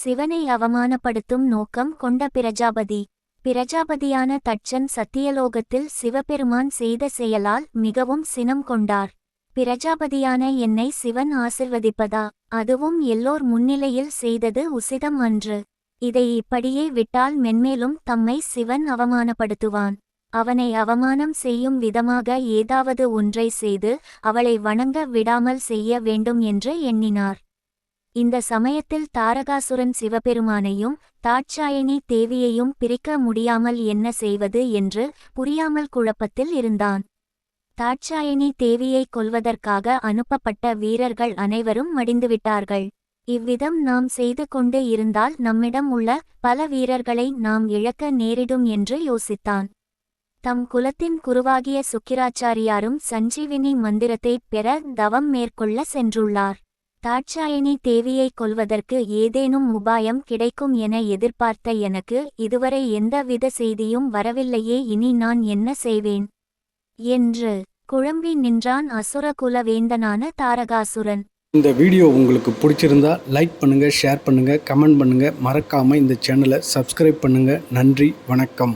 சிவனை அவமானப்படுத்தும் நோக்கம் கொண்ட பிரஜாபதி. பிரஜாபதியான தட்சன் சத்தியலோகத்தில் சிவபெருமான் செய்த செயலால் மிகவும் சினம் கொண்டார். பிரஜாபதியான என்னை சிவன் ஆசிர்வதிப்பதா? அதுவும் எல்லோர் முன்னிலையில் செய்தது உசிதம் அன்று. இதை இப்படியே விட்டால் மென்மேலும் தம்மை சிவன் அவமானப்படுத்துவான். அவனை அவமானம் செய்யும் விதமாக ஏதாவது ஒன்றை செய்து அவளை வணங்க விடாமல் செய்ய வேண்டும் என்று எண்ணினார். இந்த சமயத்தில் தாரகாசுரன் சிவபெருமானையும் தாட்சாயணி தேவியையும் பிரிக்க முடியாமல் என்ன செய்வது என்று புரியாமல் குழப்பத்தில் இருந்தான். தாட்சாயணி தேவியை கொல்வதற்காக அனுப்பப்பட்ட வீரர்கள் அனைவரும் மடிந்துவிட்டார்கள். இவ்விதம் நாம் செய்து கொண்டு இருந்தால் நம்மிடம் உள்ள பல வீரர்களை நாம் இழக்க நேரிடும் என்று யோசித்தான். தம் குலத்தின் குருவாகிய சுக்கிராச்சாரியாரும் சஞ்சீவினி மந்திரத்தை பெற தவம் மேற்கொள்ள சென்றுள்ளார். தாட்சாயணி தேவியை கொல்வதற்கு ஏதேனும் உபாயம் கிடைக்கும் என எதிர்பார்த்த எனக்கு இதுவரை எந்தவித செய்தியும் வரவில்லையே இனி நான் என்ன செய்வேன்? என்று குழம்பி நின்றான் அசுரகுல வேந்தனான தாரகாசுரன். இந்த வீடியோ உங்களுக்கு பிடிச்சிருந்தா லைக் பண்ணுங்கள் ஷேர் பண்ணுங்கள் கமெண்ட் பண்ணுங்கள் மறக்காமல் இந்த சேனலை சப்ஸ்கிரைப் பண்ணுங்கள் நன்றி வணக்கம்.